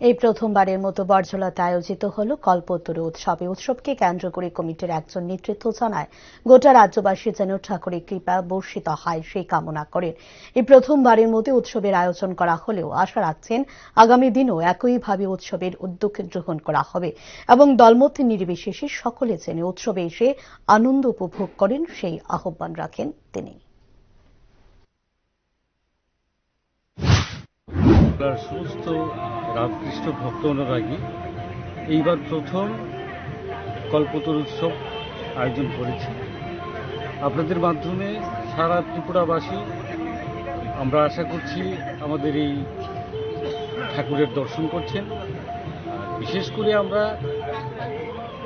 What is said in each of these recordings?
এই প্রথমবারের মতো বর্জলাতে আয়োজিত হল কল্পতরু উৎসবে। উৎসবকে কেন্দ্র করে কমিটির একজন নেতৃত্ব জানায়, গোটা রাজ্যবাসী যেন ঠাকুরের কৃপা বর্ষিত হয়, সেই কামনা করেন। এই প্রথমবারের মতো উৎসবের আয়োজন করা হলেও আশা রাখছেন আগামী দিনও একইভাবে উৎসবের উদ্যোগ গ্রহণ করা হবে এবং দলমত নির্বিশেষে সকলে যেন উৎসবে এসে আনন্দ উপভোগ করেন, সেই আহ্বান রাখেন তিনি। আপনার সমস্ত রামকৃষ্ণ ভক্ত অনুরাগী এইবার প্রথম কল্পতর উৎসব আয়োজন করেছি। আপনাদের মাধ্যমে সারা ত্রিপুরাবাসী, আমরা আশা করছি আমাদের এই ঠাকুরের দর্শন করছেন। বিশেষ করে আমরা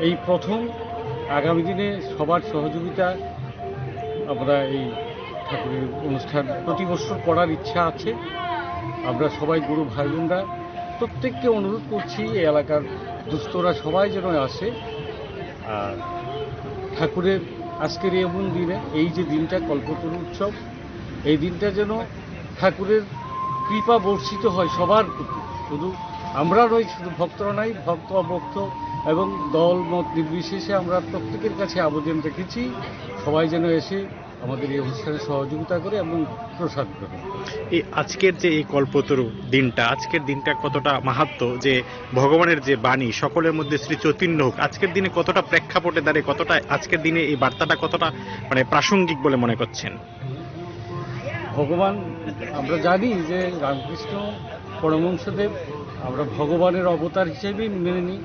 এই প্রথম আগামী দিনে সবার সহযোগিতা আমরা এই ঠাকুরের অনুষ্ঠান প্রতি বছর করার ইচ্ছা আছে। আমরা সবাই গুরু ভাই বোনরা প্রত্যেককে অনুরোধ করছি এই এলাকার দুস্থরা সবাই যেন আসে। আর ঠাকুরের আজকের এমন দিনে, এই যে দিনটা কল্পতরু উৎসব, এই দিনটা যেন ঠাকুরের কৃপা বর্ষিত হয় সবার প্রতি। শুধু আমরা নই, শুধু ভক্তরা নাই, ভক্ত, অভক্ত এবং দল, মত নির্বিশেষে আমরা প্রত্যেকের কাছে আবেদন রেখেছি, সবাই যেন এসে আমাদের এই অনুষ্ঠানে সহযোগিতা করে এবং প্রসাদ করে। এই আজকের যে এই কল্পতরু দিনটা আজকের দিনটা কতটা মাহাত্ম যে ভগবানের যে বাণী সকলের মধ্যে শ্রী চৈতন্য হোক আজকের দিনে কতটা প্রেক্ষাপটে দাঁড়িয়ে কতটা আজকের দিনে এই বার্তাটা কতটা মানে প্রাসঙ্গিক বলে মনে করছেন? ভগবান আমরা জানি যে রামকৃষ্ণ পরমহংসদেব আমরা ভগবানের অবতার হিসেবেই মেনে নিই।